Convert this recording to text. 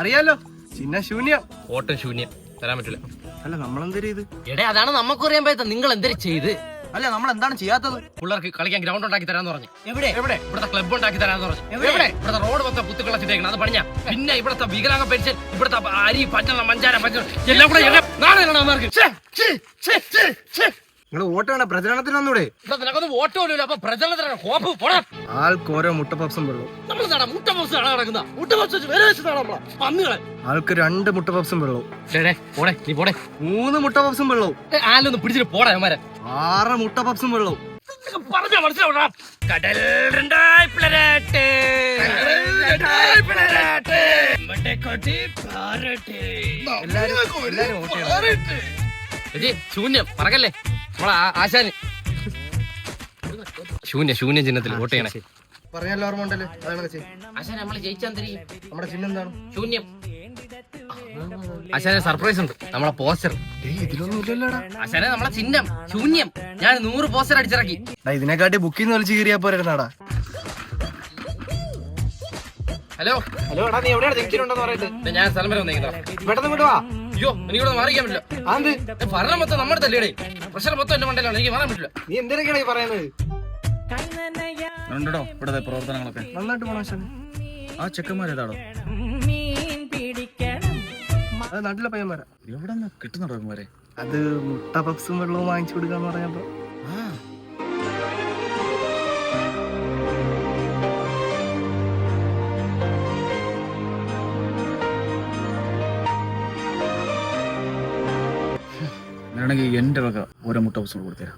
അറിയാലോ? ചിന്ന ശൂന്യം. ഓട്ടം ശൂന്യം. തരാൻ പറ്റില്ല. അല്ല നമ്മളെന്തേലും ഇത് എടേ അതാണ് നമുക്ക് അറിയാൻ പറ്റാത്ത നിങ്ങൾ എന്തൊരു ചെയ്ത്? അല്ല നമ്മൾ എന്താണ് ചെയ്യാത്തത്? പിള്ളേർക്ക് കളിക്കാൻ ഗ്രൗണ്ട് ഉണ്ടാക്കി തരാന്ന് പറഞ്ഞു. എവിടെ? എവിടെ? ഇവിടുത്തെ ക്ലബ്ബ് ഉണ്ടാക്കി തരാന്ന് പറഞ്ഞു. എവിടെ? ഇവിടുത്തെ റോഡ് മൊത്തം പുത്തുക്കളച്ചിട്ടേക്കണം അത് പണിഞ്ഞ പിന്നെ ഇവിടുത്തെ വികലാംഗ പെൻഷൻ ഇവിടുത്തെ അരി പച്ചള മഞ്ചാര പച്ചള എല്ലാം കൂടെ നാളെ നിങ്ങൾ വോട്ടാണ് പ്രചരണത്തിന് നിനക്കൊന്നും വോട്ട് പോലും അപ്പൊ പ്രചരണത്തിനാണ് കോപ്പ്. പോടാ. ആൾക്ക് ഓരോ മുട്ട പപ്സും വെള്ളവും നമ്മൾ നടാ മുട്ട ബോക്സ് ആണ് നടക്കുന്ന? മുട്ട ബോക്സ് വെച്ച് വേറെ വെച്ച് നടാ നമ്മളെ പന്നുകളെ ആൾക്ക് രണ്ട് മുട്ട പപ്സും വെള്ളവും പോടെ നീ പോടെ. മൂന്ന് മുട്ട പപ്സും വെള്ളവും ആലൊന്ന് പിടിച്ചിട്ട് പോടാ അവന്മാരെ. ആറ് മുട്ട പപ്സും വെള്ളവും പറഞ്ഞ മനസ്സിലാവണം കടൽ രണ്ടായി പിളരട്ടെ. എല്ലാരും ശൂന്യം പറകല്ലേ? നമ്മളെ ആ- ആശാന്. ശൂന്യ ശൂന്യ ചിഹ്നത്തിൽ വോട്ട് ചെയ്യണേ. പറഞ്ഞല്ലോ ഓർമ്മ ഉണ്ടല്ലോ. അതാണ് ചെയ്യ്. ആശാൻ ജയിച്ചാൽ നമ്മുടെ ചിഹ്നം എന്താണ്? ശൂന്യം. ആശാനെ സർപ്രൈസ് ഉണ്ട്. നമ്മളെ പോസ്റ്റർ ആശാനെ നമ്മളെ ചിഹ്നം. ശൂന്യം. ഞാൻ നൂറ് പോസ്റ്റർ അടിച്ചിറക്കി. ഇതിനെക്കാട്ടി ബുക്കിൽ വലിച്ചു വലിച്ച് കീറിയാ പോരാടാ. ഹലോ. ഹലോ എടാ നീ എവിടെയാണ്? പറയട്ടെ ഞാൻ സ്ഥലം വരെ വന്നേക്കുന്നത്. പെട്ടെന്ന് വിടുവാ അയ്യോ എനിക്കിവിടെ മാറിക്കാൻ പറ്റില്ല. ഭരണം മൊത്തം നമ്മുടെ തല്ലിയടേ. പ്രഷർ മൊത്തം എന്റെ മണ്ടയിലാണ് എനിക്ക് മാറാൻ പറ്റില്ല. നീ എന്തിനൊക്കെയാണ് ഈ പറയുന്നത്? ഉണ്ടോ ഇവിടെ പ്രവർത്തനങ്ങളൊക്കെ. നന്നായിട്ട് പോണോ? ആ ചെക്കന്മാരേതാണോ അത് നാട്ടിലെ പയ്യന്മാരാ. എവിടെ നിന്ന് കിട്ടുന്നുണ്ടോ ഇവന്മാരെ? അത് മുട്ട പപ്സും വെള്ളവും വാങ്ങിച്ചു കൊടുക്കാന്ന് പറഞ്ഞപ്പോ. ആ എന്റെ വക ഓരോ മുട്ട ഹൗസ് കൊടുത്തേരാ